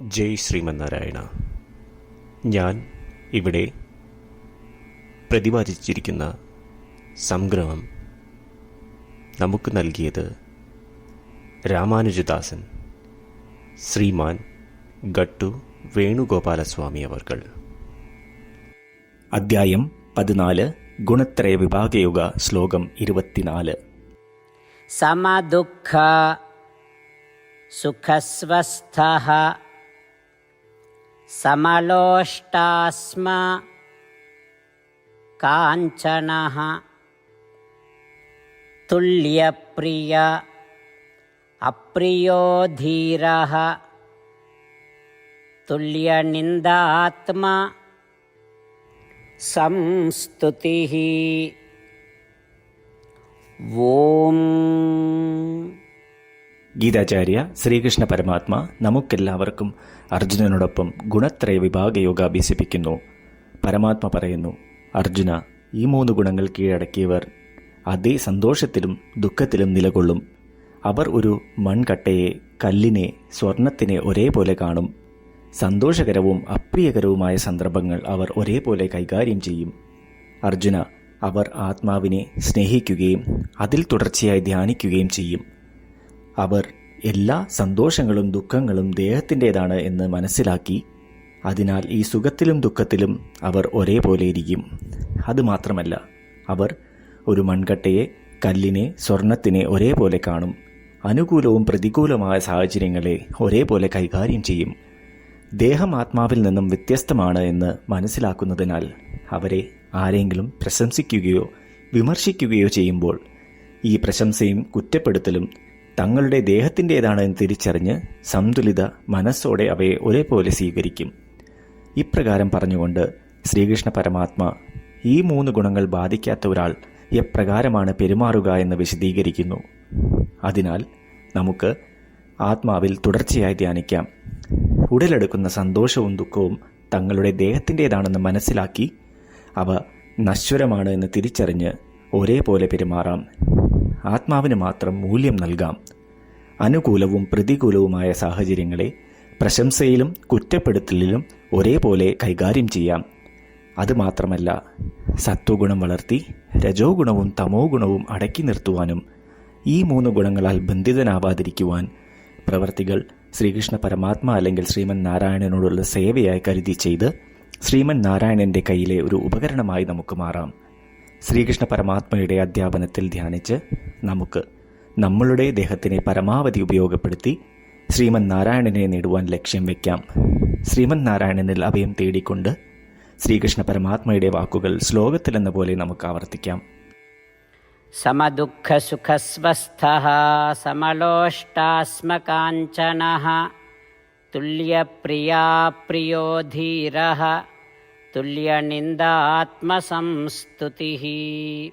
ജയ് ശ്രീമന്നാരായണ. ഞാൻ ഇവിടെ പ്രതിപാദിച്ചിരിക്കുന്ന സംഗ്രഹം നമുക്ക് നൽകിയത് രാമാനുജദാസൻ ശ്രീമാൻ ഗട്ടു വേണുഗോപാലസ്വാമി അവർകൾ. അദ്ധ്യായം പതിനാല് ഗുണത്രയ വിഭാഗയുഗ ശ്ലോകം ഇരുപത്തിനാല്. സമദുഃഖ സുഖസ്വസ്ഥ समलोष्टास्म काञ्चनः तुल्यप्रिय अप्रियो धीरः तुल्यनिन्दात्मा संस्तुतिः। ഓം ഗീതാചാര്യ ശ്രീകൃഷ്ണ പരമാത്മ നമുക്കെല്ലാവർക്കും അർജുനനോടൊപ്പം ഗുണത്രയ വിഭാഗ യോഗ അഭ്യസിപ്പിക്കുന്നു പരമാത്മ പറയുന്നു അർജുന ഈ മൂന്ന് ഗുണങ്ങൾ കീഴടക്കിയവർ അതേ സന്തോഷത്തിലും ദുഃഖത്തിലും നിലകൊള്ളും. അവർ ഒരു മൺകട്ടയെ കല്ലിനെ സ്വർണത്തിനെ ഒരേപോലെ കാണും. സന്തോഷകരവും അപ്രിയകരവുമായ സന്ദർഭങ്ങൾ അവർ ഒരേപോലെ കൈകാര്യം ചെയ്യും. അർജുന അവർ ആത്മാവിനെ സ്നേഹിക്കുകയും അതിൽ തുടർച്ചയായി ധ്യാനിക്കുകയും ചെയ്യും. അവർ എല്ലാ സന്തോഷങ്ങളും ദുഃഖങ്ങളും ദേഹത്തിന്റെതാണ് എന്ന് മനസ്സിലാക്കി അതിനാൽ ഈ സുഖത്തിലും ദുഃഖത്തിലും അവർ ഒരേപോലെ ഇരിക്കും. അതുമാത്രമല്ല അവർ ഒരു മൺകട്ടയെ കല്ലിനെ സ്വർണത്തിനെ ഒരേപോലെ കാണും. അനുകൂലവും പ്രതികൂലമായ സാഹചര്യങ്ങളെ ഒരേപോലെ കൈകാര്യം ചെയ്യും. ദേഹം ആത്മാവിൽ നിന്നും വ്യത്യസ്തമാണ് എന്ന് മനസ്സിലാക്കുന്നതിനാൽ അവരെ ആരെങ്കിലും പ്രശംസിക്കുകയോ വിമർശിക്കുകയോ ചെയ്യുമ്പോൾ ഈ പ്രശംസയും കുറ്റപ്പെടുത്തലും തങ്ങളുടെ ദേഹത്തിന്റേതാണെന്ന് തിരിച്ചറിഞ്ഞ് സന്തുലിത മനസ്സോടെ അവയെ ഒരേപോലെ സ്വീകരിക്കും. ഇപ്രകാരം പറഞ്ഞുകൊണ്ട് ശ്രീകൃഷ്ണ പരമാത്മ ഈ മൂന്ന് ഗുണങ്ങൾ ബാധിക്കാത്ത ഒരാൾ എപ്രകാരമാണ് പെരുമാറുക എന്ന് വിശദീകരിക്കുന്നു? അതിനാൽ നമുക്ക് ആത്മാവിൽ തുടർച്ചയായി ധ്യാനിക്കാം. ഉടലെടുക്കുന്ന സന്തോഷവും ദുഃഖവും തങ്ങളുടെ ദേഹത്തിന്റേതാണെന്ന് മനസ്സിലാക്കി അവ നശ്വരമാണ് എന്ന് തിരിച്ചറിഞ്ഞ് ഒരേപോലെ പെരുമാറാം. ആത്മാവിന് മാത്രം മൂല്യം നൽകാം. അനുകൂലവും പ്രതികൂലവുമായ സാഹചര്യങ്ങളെ പ്രശംസയിലും കുറ്റപ്പെടുത്തലിലും ഒരേപോലെ കൈകാര്യം ചെയ്യാം. അതുമാത്രമല്ല സത്വഗുണം വളർത്തി രജോ ഗുണവും തമോ ഗുണവും അടക്കി നിർത്തുവാനും ഈ മൂന്ന് ഗുണങ്ങളാൽ ബന്ധിതനാവാതിരിക്കുവാൻ പ്രവർത്തികൾ ശ്രീകൃഷ്ണ പരമാത്മ അല്ലെങ്കിൽ ശ്രീമൻ നാരായണനോടുള്ള സേവയായി കരുതി ചെയ്ത് ശ്രീമൻ നാരായണന്റെ കയ്യിലെ ഒരു ഉപകരണമായി നമുക്ക് മാറാം. ശ്രീകൃഷ്ണ പരമാത്മയുടെ അധ്യാപനത്തിൽ ധ്യാനിച്ച് നമുക്ക് നമ്മളുടെ ദേഹത്തിനെ പരമാവധി ഉപയോഗപ്പെടുത്തി ശ്രീമൻ നാരായണനെ നേടുവാൻ ലക്ഷ്യം വയ്ക്കാം ശ്രീമൻ നാരായണനിൽ അഭയം തേടിക്കൊണ്ട് ശ്രീകൃഷ്ണ പരമാത്മയുടെ വാക്കുകൾ ശ്ലോകത്തിലെന്ന പോലെ നമുക്ക് ആവർത്തിക്കാം. സമദുഃഖസുഖസ്വസ്ഥ സമലോഷ്ടാസ്മകാഞ്ചന തുല്യനിന്ദാത്മസംസ്തുതി.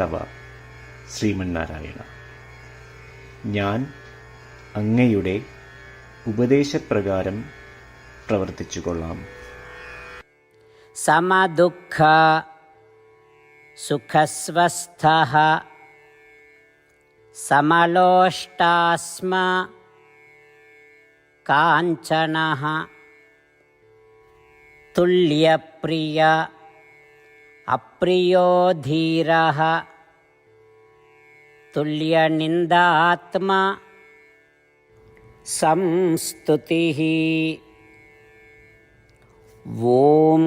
തവ ശ്രീമന്നാരായണ. ഞാൻ അങ്ങയുടെ ഉപദേശപ്രകാരം പ്രവർത്തിച്ചു കൊള്ളാം സമദുഃഖ സുഖസ്വസ്ഥ സമലോഷ്ടാസ്മ കാഞ്ചന തുല്യപ്രിയ अप्रियो धीरः। तुल्यनिन्दात्मा। संस्तुतिः। ॐ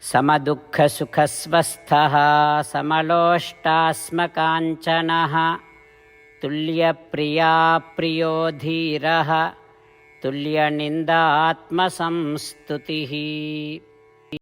समदुःखसुखस्वस्थः। समलोष्टास्मकाञ्चनः। तुल्यप्रिया प्रियो धीरः। तुल्यनिन्दात्मसंस्तुतिः